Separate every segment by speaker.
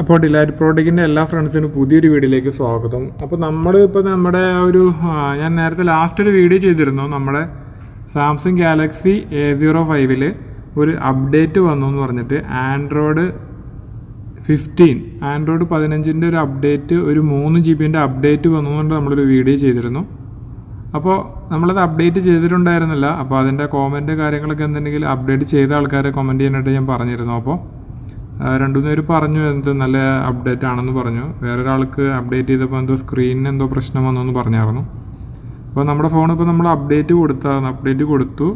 Speaker 1: അപ്പോൾ ഡിലൈറ്റ് പ്രോഡക്റ്റിന്റെ എല്ലാ ഫ്രണ്ട്സിനും പുതിയൊരു വീഡിയോയിലേക്ക് സ്വാഗതം. അപ്പോൾ നമ്മൾ ഇപ്പോൾ നമ്മുടെ ഒരു ഞാൻ നേരത്തെ ലാസ്റ്റ് ഒരു വീഡിയോ ചെയ്തിരുന്നു. നമ്മുടെ സാംസങ് ഗാലക്സി എ സീറോ ഫൈവിൽ ഒരു അപ്ഡേറ്റ് വന്നു എന്ന് പറഞ്ഞിട്ട് ആൻഡ്രോയിഡ് ഫിഫ്റ്റീൻ ആൻഡ്രോയിഡ് പതിനഞ്ചിന്റെ ഒരു അപ്ഡേറ്റ് ഒരു മൂന്ന് ജി ബിന്റെ അപ്ഡേറ്റ് വന്നു കൊണ്ട് നമ്മളൊരു വീഡിയോ ചെയ്തിരുന്നു. അപ്പോൾ നമ്മളത് അപ്ഡേറ്റ് ചെയ്തിട്ടുണ്ടായിരുന്നില്ല. അപ്പോൾ അതിന്റെ കോമന്റ് കാര്യങ്ങളൊക്കെ എന്തെങ്കിലും അപ്ഡേറ്റ് ചെയ്ത ആൾക്കാരെ കമന്റ് ചെയ്യാനായിട്ട് ഞാൻ പറഞ്ഞിരുന്നു. അപ്പോൾ രണ്ടു മൂന്ന് പേര് പറഞ്ഞു എന്ത് നല്ല അപ്ഡേറ്റ് ആണെന്ന് പറഞ്ഞു. വേറെ ഒരാൾക്ക് അപ്ഡേറ്റ് ചെയ്തപ്പോൾ എന്തോ സ്ക്രീനിന് എന്തോ പ്രശ്നം വന്നു എന്ന് പറഞ്ഞായിരുന്നു. അപ്പോൾ നമ്മുടെ ഫോൺ ഇപ്പോൾ നമ്മൾ അപ്ഡേറ്റ് കൊടുത്തായിരുന്നു അപ്ഡേറ്റ് കൊടുത്തു.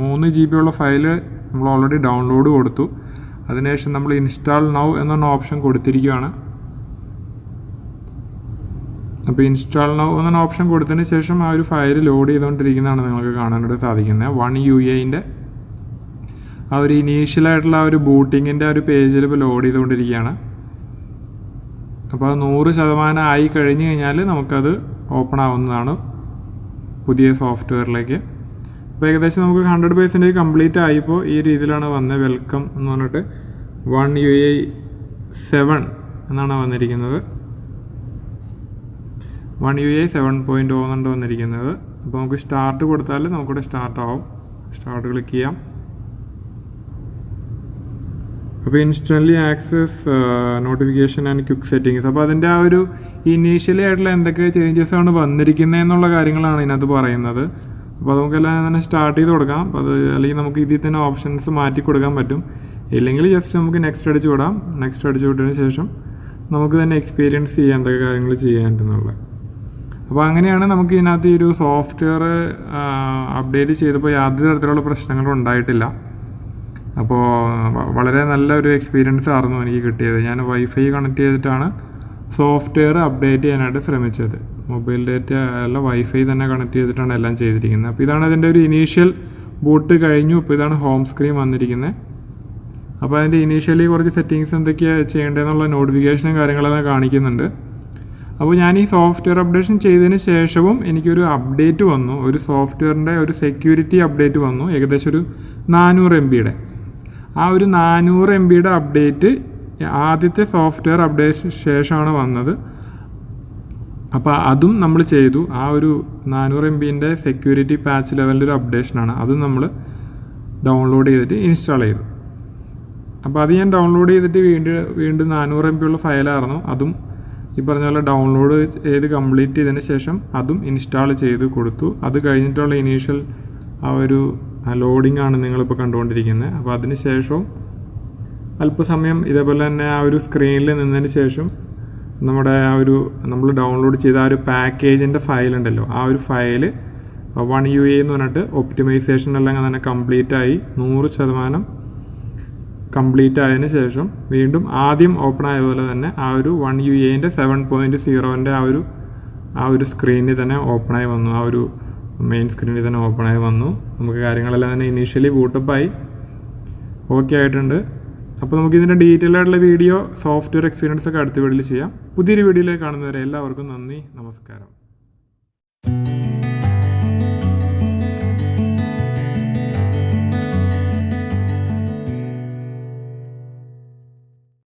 Speaker 1: മൂന്ന് ജി ബി ഉള്ള ഫയൽ നമ്മൾ ഓൾറെഡി ഡൗൺലോഡ് കൊടുത്തു. അതിനുശേഷം നമ്മൾ ഇൻസ്റ്റാൾ നൗ എന്ന ഓപ്ഷൻ കൊടുത്തിരിക്കുകയാണ് അപ്പോൾ ഇൻസ്റ്റാൾ നൗ എന്ന ഓപ്ഷൻ കൊടുത്തതിന് ശേഷം ആ ഒരു ഫയൽ ലോഡ് ചെയ്തുകൊണ്ടിരിക്കുന്നതാണ് നിങ്ങൾക്ക് കാണാനായിട്ട് സാധിക്കുന്നത്. വൺ യു എന്റെ ആ ഒരു ഇനീഷ്യലായിട്ടുള്ള ആ ഒരു ബൂട്ടിങ്ങിന്റെ ആ ഒരു പേജിൽ ഇപ്പോൾ ലോഡ് ചെയ്തുകൊണ്ടിരിക്കുകയാണ് അപ്പോൾ അത് നൂറ് ശതമാനം ആയി കഴിഞ്ഞ് കഴിഞ്ഞാൽ നമുക്കത് ഓപ്പൺ ആവുന്നതാണ് പുതിയ സോഫ്റ്റ്വെയറിലേക്ക് അപ്പോൾ ഏകദേശം നമുക്ക് ഹൺഡ്രഡ് പേഴ്സന്റേജ് കംപ്ലീറ്റ് ആയിപ്പോൾ ഈ രീതിയിലാണ് വന്നത് വെൽക്കം എന്ന് പറഞ്ഞിട്ട് വൺ യു എ സെവൻ എന്നാണ് വന്നിരിക്കുന്നത്. One U A seven point O എന്നുണ്ട് വന്നിരിക്കുന്നത്. അപ്പോൾ നമുക്ക് സ്റ്റാർട്ട് കൊടുത്താൽ നമുക്കിവിടെ സ്റ്റാർട്ട് ആവും. സ്റ്റാർട്ട് ക്ലിക്ക് ചെയ്യാം. അപ്പോൾ instantly access notification and quick settings അപ്പോൾ അതിന്റെ ആ ഒരു ഇനീഷ്യലി ആയിട്ടുള്ള എന്തൊക്കെ ചേഞ്ചസ് ആണ് വന്നിരിക്കുന്നത് എന്നുള്ള കാര്യങ്ങളാണ് ഇതിനകത്ത് പറയുന്നത്. അപ്പോൾ അത് നമുക്കെല്ലാം തന്നെ സ്റ്റാർട്ട് ചെയ്ത് കൊടുക്കാം. അപ്പോൾ അത് അല്ലെങ്കിൽ നമുക്ക് ഇതിൽ തന്നെ ഓപ്ഷൻസ് മാറ്റി കൊടുക്കാൻ പറ്റും. ഇല്ലെങ്കിൽ ജസ്റ്റ് നമുക്ക് നെക്സ്റ്റ് അടിച്ച് വിടാം. നെക്സ്റ്റ് അടിച്ച് വിട്ടതിന് ശേഷം നമുക്ക് തന്നെ എക്സ്പീരിയൻസ് ചെയ്യാൻ എന്തൊക്കെ കാര്യങ്ങൾ ചെയ്യാൻ പറ്റുന്നുള്ളത് അപ്പോൾ അങ്ങനെയാണ് നമുക്ക് ഇതിനകത്ത് ഈ ഒരു സോഫ്റ്റ്വെയർ അപ്ഡേറ്റ് ചെയ്തപ്പോൾ യാതൊരു തരത്തിലുള്ള പ്രശ്നങ്ങളും ഉണ്ടായിട്ടില്ല. അപ്പോൾ വളരെ നല്ലൊരു എക്സ്പീരിയൻസ് ആയിരുന്നു എനിക്ക് കിട്ടിയത്. ഞാൻ വൈഫൈ കണക്ട് ചെയ്തിട്ടാണ് സോഫ്റ്റ്വെയർ അപ്ഡേറ്റ് ചെയ്യാനായിട്ട് ശ്രമിച്ചത്. മൊബൈൽ ഡേറ്റ അല്ല വൈഫൈ തന്നെ കണക്ട് ചെയ്തിട്ടാണ് എല്ലാം ചെയ്തിരിക്കുന്നത്. അപ്പോൾ ഇതാണ് അതിന്റെ ഒരു ഇനീഷ്യൽ ബൂട്ട് കഴിഞ്ഞു. ഇപ്പോൾ ഇതാണ് ഹോം സ്ക്രീൻ വന്നിരിക്കുന്നത്. അപ്പോൾ അതിന്റെ ഇനീഷ്യലി കുറച്ച് സെറ്റിങ്സ് എന്തൊക്കെയാണ് ചെയ്യേണ്ടതെന്നുള്ള നോട്ടിഫിക്കേഷനും കാര്യങ്ങളെല്ലാം കാണിക്കുന്നുണ്ട്. അപ്പോൾ ഞാൻ ഈ സോഫ്റ്റ്വെയർ അപ്ഡേഷൻ ചെയ്തതിന് ശേഷവും എനിക്കൊരു അപ്ഡേറ്റ് വന്നു. ഒരു സോഫ്റ്റ്വെയറിന്റെ ഒരു സെക്യൂരിറ്റി അപ്ഡേറ്റ് വന്നു. ഏകദേശം ഒരു നാനൂറ് എം ബിയുടെ ആ ഒരു നാനൂറ് എം ബിയുടെ അപ്ഡേറ്റ് ആദ്യത്തെ സോഫ്റ്റ്വെയർ അപ്ഡേഷൻ ശേഷമാണ് വന്നത്. അപ്പോൾ അതും നമ്മൾ ചെയ്തു. ആ ഒരു നാനൂറ് എം ബിന്റെ സെക്യൂരിറ്റി പാച്ച് ലെവലിന്റെ ഒരു അപ്ഡേഷനാണ് അതും നമ്മൾ ഡൗൺലോഡ് ചെയ്തിട്ട് ഇൻസ്റ്റാൾ ചെയ്തു. അപ്പോൾ അത് ഞാൻ ഡൗൺലോഡ് ചെയ്തിട്ട് വീണ്ടും വീണ്ടും നാനൂറ് എം ബി ഉള്ള ഫയലായിരുന്നു അതും ഈ പറഞ്ഞ പോലെ ഡൗൺലോഡ് ചെയ്ത് കംപ്ലീറ്റ് ചെയ്തതിന് ശേഷം അതും ഇൻസ്റ്റാൾ ചെയ്ത് കൊടുത്തു. അത് കഴിഞ്ഞിട്ടുള്ള ഇനീഷ്യൽ ആ ഒരു ലോഡിംഗ് ആണ് നിങ്ങളിപ്പോൾ കണ്ടുകൊണ്ടിരിക്കുന്നത്. അപ്പോൾ അതിന് ശേഷവും അല്പസമയം ഇതേപോലെ തന്നെ ആ ഒരു സ്ക്രീനിൽ നിന്നതിന് ശേഷം നമ്മുടെ ആ ഒരു നമ്മൾ ഡൗൺലോഡ് ചെയ്ത ആ ഒരു പാക്കേജിന്റെ ഫയൽ ഉണ്ടല്ലോ. ആ ഒരു ഫയൽ വൺ യു എ എന്ന് പറഞ്ഞിട്ട് ഒപ്റ്റിമൈസേഷൻ എല്ലാം തന്നെ കംപ്ലീറ്റ് ആയി. നൂറ് ശതമാനം കംപ്ലീറ്റ് ആയതിന് ശേഷം വീണ്ടും ആദ്യം ഓപ്പൺ ആയ പോലെ തന്നെ ആ ഒരു വൺ യു എന്റെ സെവൻ പോയിന്റ് സീറോന്റെ ആ ഒരു ആ ഒരു സ്ക്രീനിൽ തന്നെ ഓപ്പണായി വന്നു. ആ ഒരു മെയിൻ സ്ക്രീനിൽ തന്നെ ഓപ്പണായി വന്നു. നമുക്ക് കാര്യങ്ങളെല്ലാം തന്നെ ഇനീഷ്യലി ബൂട്ടപ്പായി ഓക്കെ ആയിട്ടുണ്ട്. അപ്പോൾ നമുക്ക് ഇതിന്റെ ഡീറ്റെയിൽ ആയിട്ടുള്ള വീഡിയോ സോഫ്റ്റ്വെയർ എക്സ്പീരിയൻസ് ഒക്കെ അടുത്ത വീഡിയോയിൽ ചെയ്യാം. പുതിയൊരു വീഡിയോയിലേക്ക് കാണുന്നവരെ എല്ലാവർക്കും നന്ദി നമസ്കാരം.